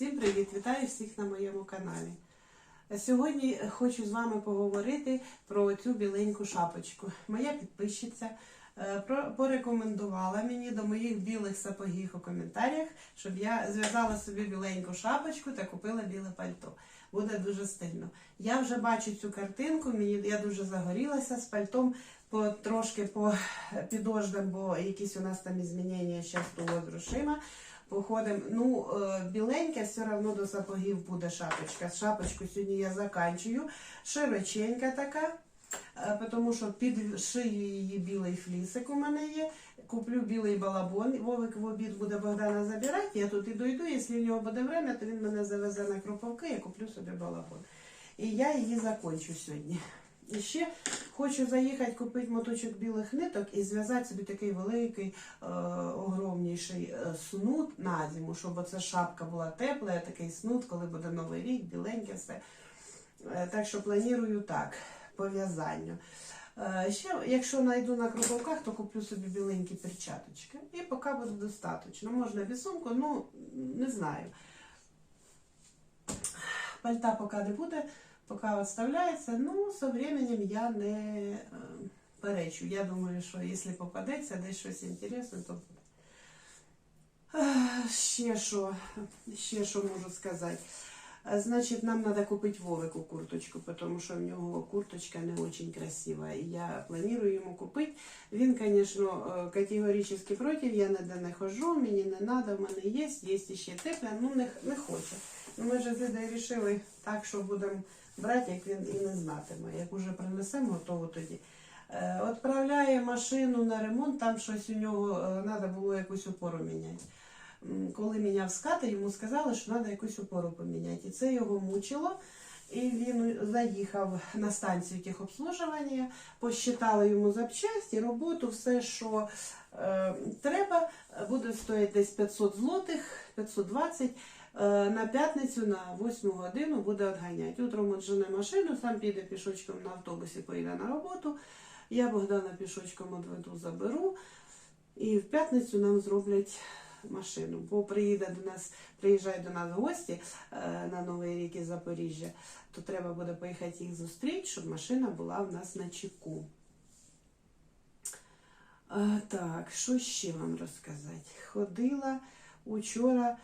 Всім привіт! Вітаю всіх на моєму каналі. Сьогодні хочу з вами поговорити про цю біленьку шапочку. Моя підписчиця е, порекомендувала мені до моїх білих сапогів у коментарях, щоб я зв'язала собі біленьку шапочку та купила біле пальто. Буде дуже стильно. Я вже бачу цю картинку, мені я дуже загорілася з пальтом. По трошки по підождам, бо якісь у нас там змінення зараз того з грошима. Походимо. Ну, е, біленьке все одно до сапогів буде шапочка. Шапочку сьогодні я заканчую. Широченька така, е, тому що під шию її білий флісик у мене є. Куплю білий балабон. Вовик в обід буде Богдана забирати. Я тут і дойду. Якщо в нього буде время, то він мене завезе на кроповки, я куплю собі балабон. І я її закончу сьогодні. І ще хочу заїхати купити моточок білих ниток і зв'язати собі такий великий, е, огромніший е, снуд на зиму, щоб оця шапка була тепла, такий снуд, коли буде новий рік, біленьке все. Е, так що планую так, по в'язанню. Е, ще, якщо знайду на круговках, то куплю собі біленькі перчаточки. І поки буде достатньо. Можна без сумку, ну не знаю. Пальта поки не буде, поки відставляється. Ну, со временем я не е, перечу. Я думаю, що якщо попадеться десь щось інтересне, то Ще що, ще що можу сказати. Значить, нам треба купити Вовику курточку, тому що в нього курточка не дуже красива. І я планую йому купити. Він, звісно, е, категорично проти, я ніде не хожу, мені не треба, в мене є, є ще тепле, ну не, не хоче. Ну, Ми ж з Лідою вирішили так, що будемо брати, як він і не знатиме. Як уже принесемо, готово тоді. Е, Відправляє машину на ремонт, там щось у нього треба було якусь опору міняти. Коли міняв скати, йому сказали, що треба якусь опору поміняти. І це його мучило. І він заїхав на станцію техобслужування, посчитали йому запчасті, роботу, все, що е, треба, буде стоїти десь 500 злотих, 520. Е, на п'ятницю на 8 годину буде відганяти. Утром отжене машину, сам піде пішочком на автобусі, поїде на роботу. Я Богдана пішочком відведу, заберу. І в п'ятницю нам зроблять машину. Бо приїде до нас, приїжджає до нас гості е, на Новий рік із Запоріжжя, то треба буде поїхати їх зустріти, щоб машина була в нас на чеку. Е, так, що ще вам розказати? Ходила учора.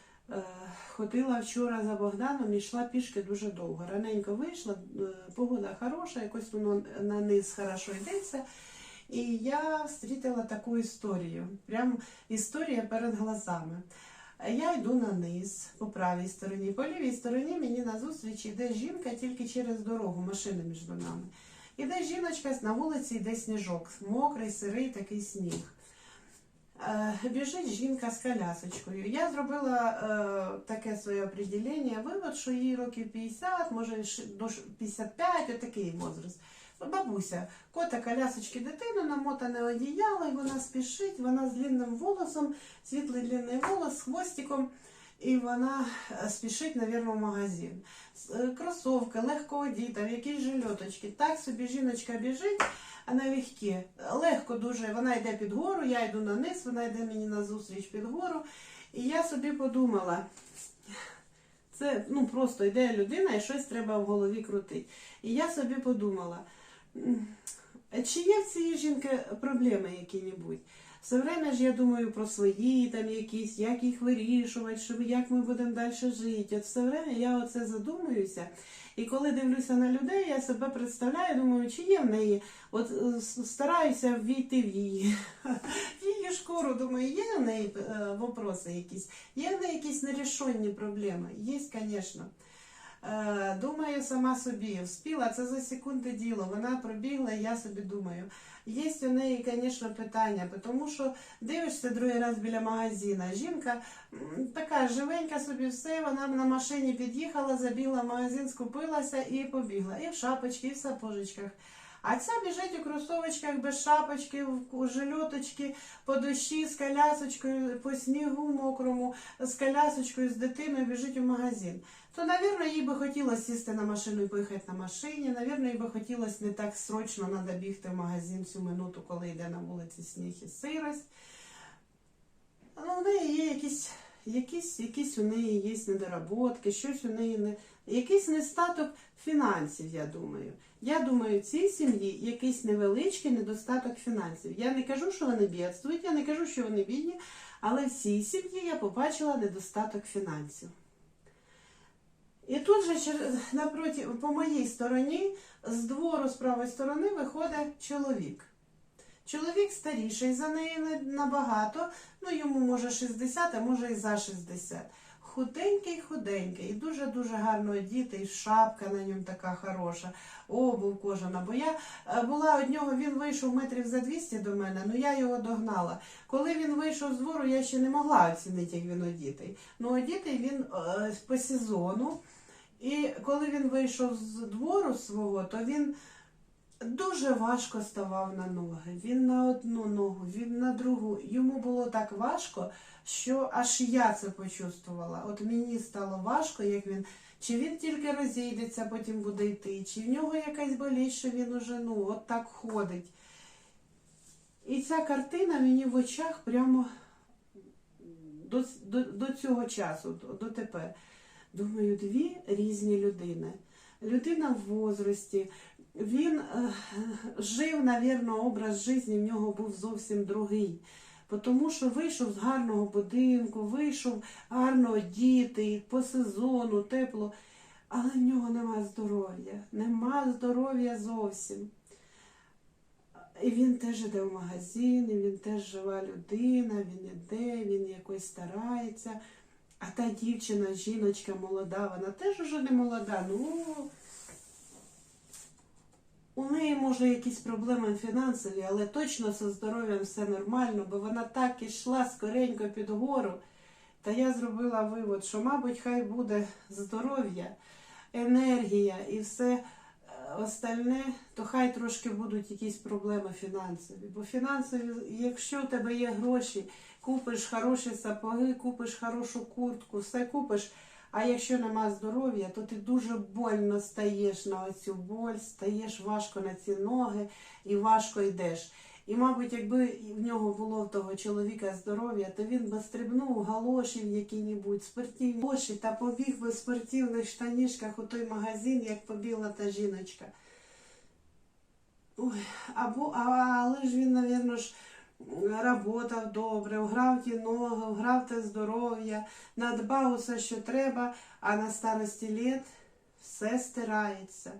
Ходила вчора за Богданом йшла пішки дуже довго. Раненько вийшла, е, погода хороша, якось воно на низ хорошо йдеться. І я встрітила таку історію. Прям історія перед глазами. Я йду на низ по правій стороні, по лівій стороні мені назустріч іде жінка тільки через дорогу, машини між нами. Іде жіночка на вулиці, йде сніжок, мокрий, сирий такий сніг. Е, Біжить жінка з колясочкою. Я зробила е, таке своє определення, вивод, що їй років 50, може ш- до ш- 55, отакий возраст. Бабуся, кота колясочки дитину, намотане одіяло, і вона спішить, вона з длинним волосом, світлий длинний волос, з хвостиком, і вона е, спішить, мабуть, в магазин. Е, Кросовки, легко одіта, в якісь жильоточки. Так собі жіночка біжить, а налегке. Легко дуже. Вона йде під гору, я йду на низ, вона йде мені на зустріч під гору. І я собі подумала, це ну, просто йде людина і щось треба в голові крутити. І я собі подумала, чи є в цієї жінки проблеми які-небудь? Все время ж я думаю про свої там якісь, як їх вирішувати, щоб, як ми будемо далі жити. От все время я оце задумуюся. І коли дивлюся на людей, я себе представляю, думаю, чи є в неї, от е, стараюся ввійти в її, в її шкуру, думаю, є в неї е, вопроси якісь, є в неї якісь нерішенні проблеми. Є, звісно. Е, Думаю сама собі, вспіла, це за секунди діло. Вона пробігла, і я собі думаю. Є у неї, звісно, питання, тому що дивишся другий раз біля магазина. Жінка така живенька собі все, вона на машині під'їхала, забігла в магазин, скупилася і побігла. І в шапочці, і в сапожечках. А ця біжить у кросовочках без шапочки, в жильоточки, по дощі, з колясочкою, по снігу мокрому, з колясочкою, з дитиною біжить у магазин. То, навірно, їй би хотілося сісти на машину і поїхати на машині. Навірно, їй би хотілося не так срочно треба бігти в магазин всю минуту, коли йде на вулиці сніг і сирость. Ну, в неї є якісь, якісь, якісь у неї є недоработки, щось у неї не. Якийсь нестаток фінансів, я думаю. Я думаю, цій сім'ї якийсь невеличкий недостаток фінансів. Я не кажу, що вони бідствують, я не кажу, що вони бідні, але в цій сім'ї я побачила недостаток фінансів. І тут же напроти, по моїй стороні, з двору з правої сторони виходить чоловік. Чоловік старіший за неї не- набагато, ну йому може 60, а може і за 60. Худенький, худенький, і дуже-дуже гарно одітий, і шапка на ньому така хороша, обув кожана. Бо я е, була од нього, він вийшов метрів за 200 до мене, ну я його догнала. Коли він вийшов з двору, я ще не могла оцінити, як він одітий. Ну, одітий він е, по сезону. І коли він вийшов з двору свого, то він дуже важко ставав на ноги. Він на одну ногу, він на другу. Йому було так важко, що аж я це почувствувала. От мені стало важко, як він. Чи він тільки розійдеться, потім буде йти, чи в нього якась болість, що він уже ну, от так ходить. І ця картина мені в очах прямо до, до, до цього часу, до, тепер. Думаю, дві різні людини. Людина в возрасті, він е, жив, навірно, образ життя в нього був зовсім другий. Тому що вийшов з гарного будинку, вийшов гарно одітий, по сезону, тепло, але в нього нема здоров'я, нема здоров'я зовсім. І він теж іде в магазин, і він теж жива людина, він іде, він якось старається. А та дівчина, жіночка молода, вона теж уже не молода. Ну у неї може якісь проблеми фінансові, але точно зі здоров'ям все нормально, бо вона так ішла скоренько під гору. Та я зробила вивод, що, мабуть, хай буде здоров'я, енергія і все е, остальне, то хай трошки будуть якісь проблеми фінансові. Бо фінансові, якщо у тебе є гроші, купиш хороші сапоги, купиш хорошу куртку, все купиш. А якщо нема здоров'я, то ти дуже больно стаєш на оцю боль, стаєш важко на ці ноги і важко йдеш. І, мабуть, якби в нього було в того чоловіка здоров'я, то він би стрибнув галоші в які-небудь спортивні галоші та побіг би в спортивних штанішках у той магазин, як побігла та жіночка. Ой, або, але ж він, мабуть, работав добре, вграв ті ноги, вграв те здоров'я, надбав усе, що треба, а на старості літ все стирається,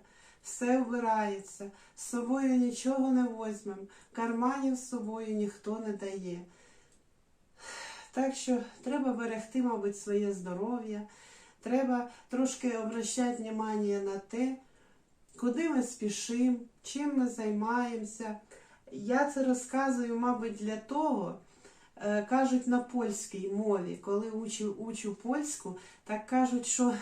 все вбирається, з собою нічого не возьмемо, карманів з собою ніхто не дає. Так що треба берегти, мабуть, своє здоров'я, треба трошки обращати внимание на те, куди ми спішимо, чим ми займаємося. Я це розказую, мабуть, для того, е, кажуть на польській мові, коли учу, учу польську, так кажуть, що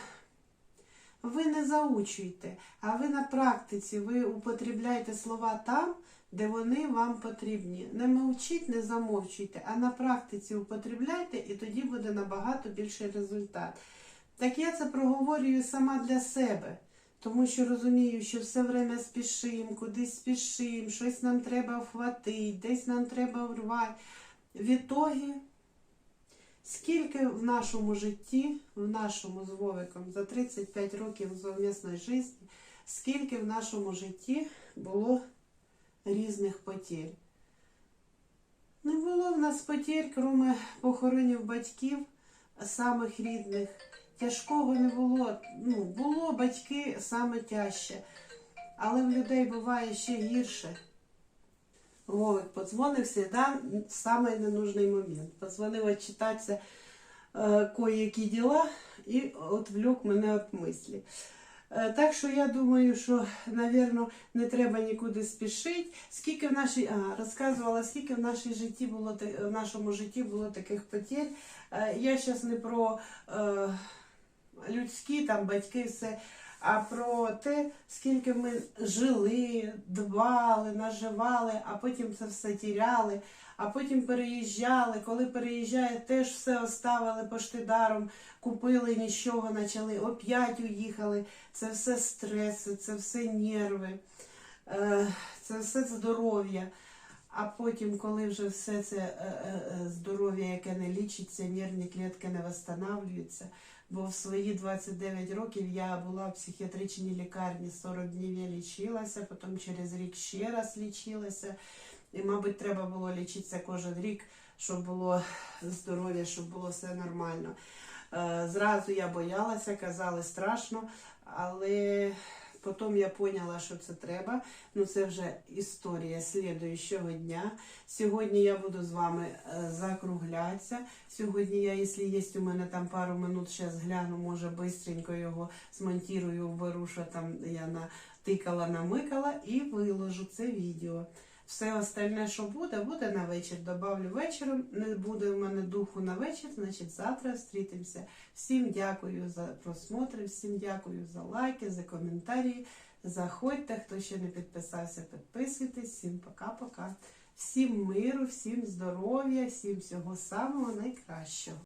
ви не заучуйте, а ви на практиці, ви употребляєте слова там, де вони вам потрібні. Не мовчіть, не замовчуйте, а на практиці употребляйте, і тоді буде набагато більший результат. Так я це проговорюю сама для себе. Тому що розумію, що все время спішимо, кудись спішимо, щось нам треба вхватити, десь нам треба врвати. Відтоді, скільки в нашому житті, в нашому з Вовиком за 35 років совмісної житті, скільки в нашому житті було різних потерь. Не було в нас потерь, крім похоронів батьків, самих рідних. Тяжкого не було. Ну, було батьки саме тяжче. Але в людей буває ще гірше. Вовик подзвонив завжди в самий ненужний момент. Подзвонив відчитатися е, кої-які діла і отвлек мене від мислі. Е, так що я думаю, що, напевно, не треба нікуди спішити. Скільки в нашій, а, розказувала, скільки в нашій житті було в нашому житті було таких потерь. Е, я зараз не про е, людські там батьки, все, а про те, скільки ми жили, дбали, наживали, а потім це все тіряли, а потім переїжджали. Коли переїжджає, теж все оставили поштидаром, купили нічого, почали, оп'ять уїхали. Це все стреси, це все нерви, е, це все здоров'я. А потім, коли вже все це е, е, е, здоров'я, яке не лічиться, нервні клітки не встановлюються, бо в свої 29 років я була в психіатричній лікарні, 40 днів я лічилася, потім через рік ще раз лічилася. І, мабуть, треба було лічитися кожен рік, щоб було здоров'я, щоб було все нормально. Зразу я боялася, казали страшно, але потім я поняла, що це треба. Ну, це вже історія слідуючого дня. Сьогодні я буду з вами е, закруглятися. Сьогодні я, якщо є у мене там пару минут, зараз гляну, може бистренько його змонтірую, вберу, що там я натикала, намикала і виложу це відео. Все остальне, що буде, буде на вечір. Добавлю вечором. Не буде у мене духу на вечір, значить завтра зустрітимося. Всім дякую за просмотр, всім дякую за лайки, за коментарі. Заходьте, хто ще не підписався, підписуйтесь. Всім пока-пока. Всім миру, всім здоров'я, всім всього самого найкращого.